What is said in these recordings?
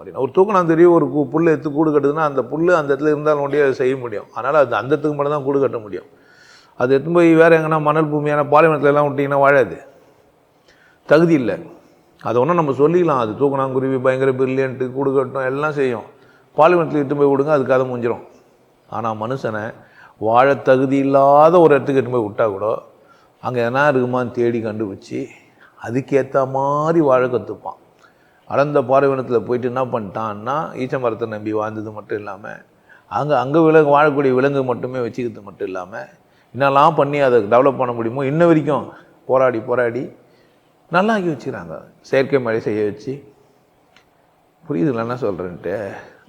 அப்படின்னு. ஒரு தெரியும் ஒரு புல் எடுத்து கூடு கட்டுதுன்னா அந்த புல் அந்த இடத்துல இருந்தாலும் ஒண்டியே அதை செய்ய முடியும். அதனால் அது அந்த இடத்துக்கு மட்டும் தான் கூடு கட்ட முடியும். அது எடுத்து போய் வேறு எங்கன்னா மணல் பூமியான பாலைவனத்துலலாம் விட்டிங்கன்னா வாழாது. தகுதி இல்லை. அதை ஒன்றும் நம்ம சொல்லிக்கலாம். அது தூக்கணாங்குருவி பயங்கர பிரில்லியன்ட்டு கூடு கட்டும் எல்லாம் செய்யும். பாலைவனத்தில் இட்டு போய் விடுங்க அது கதை முடிஞ்சிடும் ஆனால் மனுஷனை வாழ தகுதி இல்லாத ஒரு இடத்துக்கு எட்டு போய் விட்டா கூட அங்கே என்ன இருக்குமான்னு தேடி கண்டுபிடிச்சி அதுக்கேற்ற மாதிரி வாழ கற்றுப்பான் அடர்ந்த பாலைவனத்தில் போயிட்டு என்ன பண்ணிட்டான்னா ஈச்ச மரத்தை நம்பி வாழ்ந்தது மட்டும் இல்லாமல் அங்கே அங்கே விலங்கு வாழக்கூடிய விலங்கு மட்டுமே வச்சுக்கிறது மட்டும் இல்லாமல் என்னெல்லாம் பண்ணி அதை டெவலப் பண்ண முடியுமோ இன்ன வரைக்கும் போராடி போராடி நல்லா ஆக்கி வச்சுக்கிறாங்க. செயற்கை மழை செய்ய வச்சு. புரியுதுங்களா என்ன சொல்கிறேன்ட்டு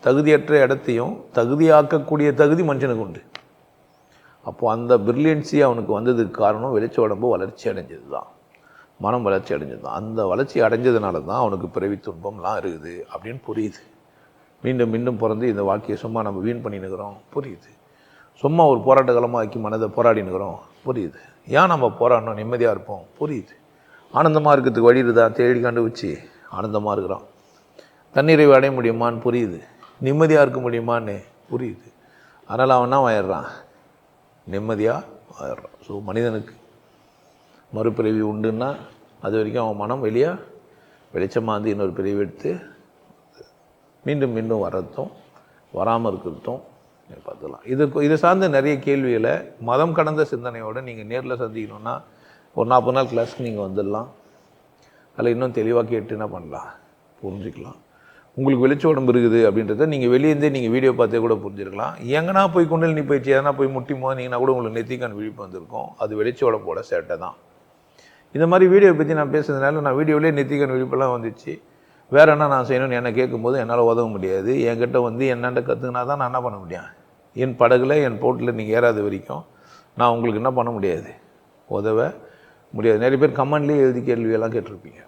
தகுதியற்ற இடத்தையும் தகுதியாக்கக்கூடிய தகுதி மனுஷனுக்கு உண்டு. அப்போது அந்த பிரில்லியன்சி அவனுக்கு வந்ததுக்கு காரணம் வெளிச்ச உடம்பு வளர்ச்சி அடைஞ்சது தான் மனம் வளர்ச்சி அடைஞ்சது தான். அந்த வளர்ச்சி அடைஞ்சதுனால தான் அவனுக்கு பிறவி துன்பம்லாம் இருக்குது அப்படின்னு புரியுது. மீண்டும் மீண்டும் பிறந்து இந்த வாழ்க்கையை சும்மா நம்ம வீண் பண்ணினுக்கிறோம் புரியுது. சும்மா ஒரு போராட்ட காலமாக ஆக்கி மனதை போராடினுக்கிறோம் புரியுது. ஏன் நம்ம போராடணும்? நிம்மதியாக இருப்போம் புரியுது. ஆனந்தமாக இருக்கிறதுக்கு வழி தான் தேடி கண்டுபிடிச்சி ஆனந்தமாக இருக்கிறோம். தண்ணீரை அடைய முடியுமான்னு புரியுது. நிம்மதியாக இருக்க முடியுமான்னு புரியுது. அதனால் அவன் என்ன ஆயிடுறான்? நிம்மதியாக ஆயிடுறான். ஸோ மனிதனுக்கு மறுபிறவி உண்டுன்னா அது வரைக்கும் அவன் மனம் வெளியாக வெளிச்சமாக வந்து இன்னொரு பிரிவு எடுத்து மீண்டும் மீண்டும் வர்றதும் வராமல் இருக்கிறதும் பார்த்துக்கலாம். இது இது சார்ந்த நிறைய கேள்விகளை மதம் கடந்த சிந்தனையோடு நீங்கள் நேரில் சந்திக்கணுன்னா ஒரு நாற்பது நாள் கிளாஸ்க்கு நீங்கள் வந்துடலாம். அதில் இன்னும் தெளிவாக கேட்டு என்ன பண்ணலாம்? புரிஞ்சுக்கலாம். உங்களுக்கு வெளிச்ச உடம்பு இருக்குது அப்படின்றத நீங்கள் வெளியேருந்தே நீங்கள் வீடியோ பார்த்தே கூட புரிஞ்சிருக்கலாம். எங்கன்னா போய் குண்டல் நீ போயிடுச்சு எதனா போய் முட்டி மோதினீங்கன்னா கூட உங்களுக்கு நெத்திக்கான விழிப்பு வந்திருக்கும். அது வெளிச்ச உடம்போட சேட்டை தான். இந்த மாதிரி வீடியோ பற்றி நான் பேசுறதுனால நான் வீடியோவிலே நித்திகன் விழிப்பெல்லாம் வந்துச்சு. வேற என்ன நான் செய்யணும்னு என்ன கேட்கும்போது என்னால் உதவ முடியாது. என்கிட்ட வந்து என்னென்ன கற்றுக்கினா தான் நான் என்ன பண்ண முடியும்? என் படகுல என் போட்டில் நீங்கள் ஏறாத வரைக்கும் நான் உங்களுக்கு என்ன பண்ண முடியாது? உதவ முடியாது. நிறைய பேர் கமெண்ட்லேயே எழுதி கேள்வியெல்லாம் கேட்டிருப்பீங்க.